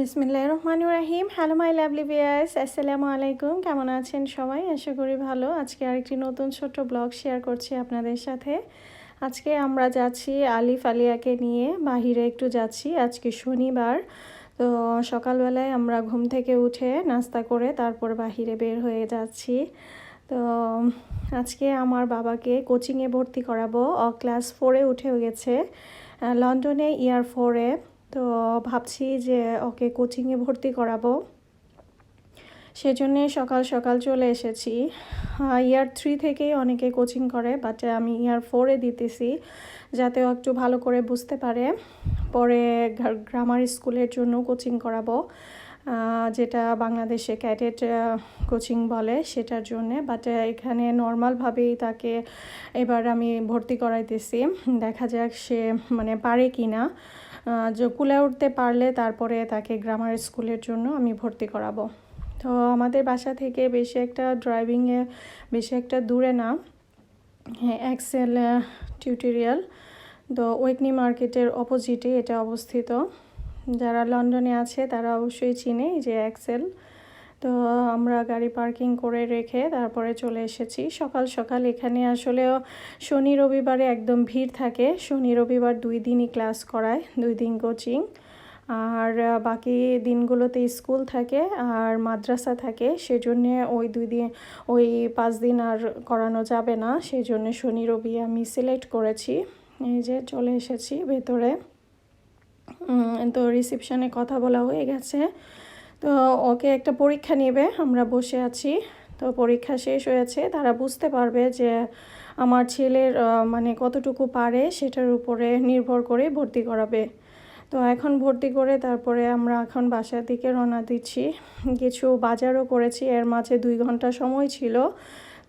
বিসমিল্লাহ রহমান রাহিম হ্যালো মাই লাভলি ভিয়ার্স আসসালামু আলাইকুম কেমন আছেন সবাই? আশা করি ভালো। আজকে আরেকটি নতুন ছোট্ট ব্লগ শেয়ার করছি আপনাদের সাথে। আজকে আমরা যাচ্ছি আলিফ আলিয়াকে নিয়ে। বাহিরে একটু যাচ্ছি। আজকে শনিবার। তো সকালবেলায় আমরা ঘুম থেকে উঠে নাস্তা করে তারপর বাহিরে বের হয়ে যাচ্ছি। তো আজকে আমার বাবাকে কোচিংয়ে ভর্তি করাবো। ক্লাস ফোরে উঠে গেছে। লন্ডনে ইয়ার ফোরে তো ভাবছি যে ওকে কোচিংয়ে ভর্তি করাবো। সেজন্যে সকাল সকাল চলে এসেছি। ইয়ার থ্রি থেকেই অনেকে কোচিং করে বাট আমি ইয়ার ফোরে দিতেছি, যাতে ও একটু ভালো করে বুঝতে পারে। পরে গ্রামার স্কুলের জন্য কোচিং করাবো যেটা বাংলাদেশে ক্যাডেট কোচিং বলে সেটার জন্যে। বাট এখানে নর্মালভাবেই তাকে এবার আমি ভর্তি করাইতেছি। দেখা যাক সে মানে পারে কি না কুলে উঠতে পারলে তারপরে তাকে গ্রামার স্কুলের জন্য আমি ভর্তি করাবো। তো আমাদের বাসা থেকে বেশি একটা ড্রাইভিংয়ে বেশি একটা দূরে না হ্যাঁ এক্সেল টিউটোরিয়াল তো ওয়েকনি মার্কেটের অপোজিটে এটা অবস্থিত। যারা লন্ডনে আছে তারা অবশ্যই চিনে যে এক্সেল তো আমরা গাড়ি পার্কিং করে রেখে তারপরে চলে এসেছি। সকাল সকাল এখানে আসলে শনি রবিবারে একদম ভিড় থাকে। শনি রবিবার দুই দিনই ক্লাস করায়, দুই দিন কোচিং। আর বাকি দিনগুলোতে স্কুল থাকে আর মাদ্রাসা থাকে। সেজন্যে ওই দুই দিন, ওই পাঁচ দিন আর করানো যাবে না। সেই জন্যে শনি রবি আমি সিলেক্ট করেছি। এই যে চলে এসেছি ভেতরে। তো রিসিপশানে কথা বলা হয়ে গেছে। তো ওকে একটা পরীক্ষা নেবে, আমরা বসে আছি। তো পরীক্ষা শেষ হয়েছে, তারা বুঝতে পারবে যে আমার ছেলের মানে কতটুকু পারে সেটার উপরে নির্ভর করে ভর্তি করাবে। তো এখন ভর্তি করে তারপরে আমরা এখন বাসার দিকে রওনা দিচ্ছি। কিছু বাজারও করেছি, এর মাঝে দুই ঘণ্টা সময় ছিল।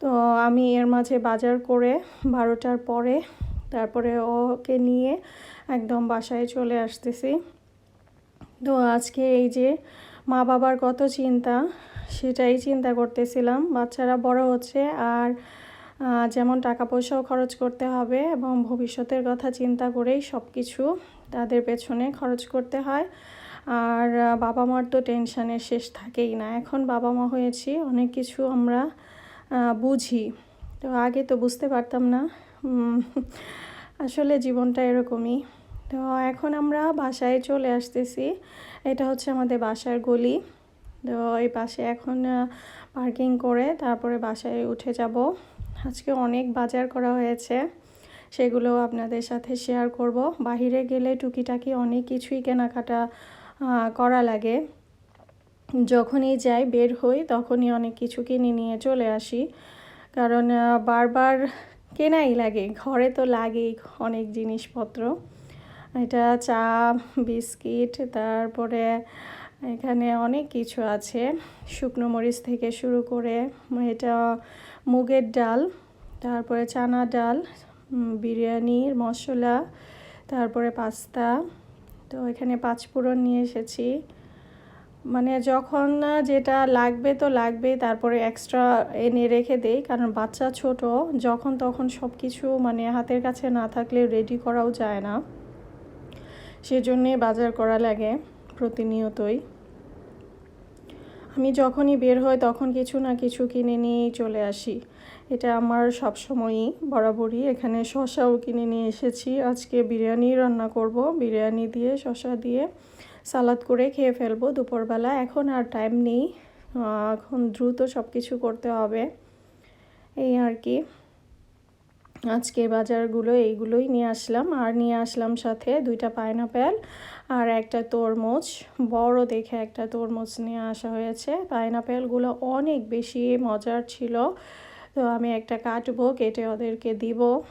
তো আমি এর মাঝে বাজার করে বারোটার পরে তারপরে ওকে নিয়ে একদম বাসায় চলে আসতেছি। তো আজকে এই যে মা বাবার কত চিন্তা, সেটাই চিন্তা করতেছিলাম। বাচ্চারা বড় হচ্ছে আর যেমন টাকা পয়সাও খরচ করতে হবে এবং ভবিষ্যতের কথা চিন্তা করেই সব কিছু তাদের পেছনে খরচ করতে হয়। আর বাবা মার তো টেনশানের শেষ থাকেই না। এখন বাবা মা হয়েছি, অনেক কিছু আমরা বুঝি। তো আগে তো বুঝতে পারতাম না। আসলে জীবনটা এরকমই। তো এখন আমরা বাসায় চলে আসতেছি। এটা হচ্ছে আমাদের বাসার গলি। তো এই পাশে এখন পার্কিং করে তারপরে বাসায় উঠে যাব। আজকে অনেক বাজার করা হয়েছে, সেগুলো আপনাদের সাথে শেয়ার করব। বাহিরে গেলে টুকিটাকি অনেক কিছুই কেনাকাটা করা লাগে। যখনই যাই বের হই, তখনই অনেক কিছু কিনে নিয়ে চলে আসি। কারণ বারবার কেনাই লাগে, ঘরে তো লাগেই অনেক জিনিসপত্র। এটা চা, বিস্কিট, তারপরে এখানে অনেক কিছু আছে। শুকনো মরিচ থেকে শুরু করে এটা মুগের ডাল, তারপরে চানা ডাল বিরিয়ানির মশলা, তারপরে পাস্তা। তো এখানে পাঁচফোড়ন নিয়ে এসেছি। মানে যখন যেটা লাগবে তো লাগবেই, তারপরে এক্সট্রা এনে রেখে দেই, কারণ বাচ্চা ছোট, যখন তখন সব কিছু মানে হাতের কাছে না থাকলে রেডি করাও যায় না। সেজন্যে বাজার করা লাগে প্রতিনিয়তই। আমি যখনই বের হই তখন কিছু না কিছু কিনে নিয়েই চলে আসি। এটা আমার সবসময়ই বরাবরই। এখানে শশাও কিনে নিয়ে এসেছি। আজকে বিরিয়ানি রান্না করব। বিরিয়ানি দিয়ে, শশা দিয়ে সালাদ করে খেয়ে ফেলব দুপুরবেলা। এখন আর টাইম নেই। এখন দ্রুত সব কিছু করতে হবে। এই আর কি। আজকে বাজারগুলো এইগুলোই নিয়ে আসলাম। আর নিয়ে আসলাম সাথে দুইটা পাইনাপেল আর একটা তরমুজ। বড় দেখে একটা তরমুজ নিয়ে আসা হয়েছে। পাইনাপেলগুলো অনেক বেশি মজার ছিল। তো আমি একটা কাটবো, কেটে ওদেরকে দিব।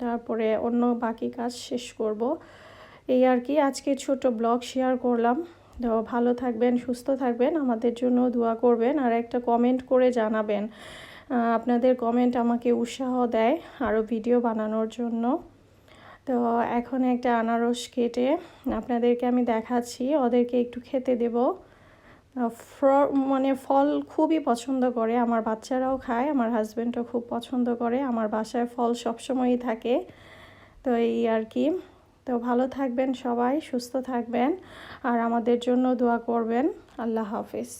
তারপরে অন্য বাকি কাজ শেষ করব। এই আর কি আজকে ছোট ব্লগ শেয়ার করলাম। তো ভালো থাকবেন, সুস্থ থাকবেন, আমাদের জন্য দোয়া করবেন। আর একটা কমেন্ট করে জানাবেন। আপনাদের কমেন্ট আমাকে উৎসাহ দেয় আরও ভিডিও বানানোর জন্য। তো এখন একটা আনারস কেটে আপনাদেরকে আমি দেখাচ্ছি, ওদেরকে একটু খেতে দেব। মানে ফল খুবই পছন্দ করে, আমার বাচ্চারাও খায়, আমার হাজব্যান্ডও খুব পছন্দ করে, আমার বাসায় ফল সবসময়ই থাকে। তো এই আর কি। তো ভালো থাকবেন সবাই, সুস্থ থাকবেন, আর আমাদের জন্য দোয়া করবেন। আল্লাহ হাফিজ।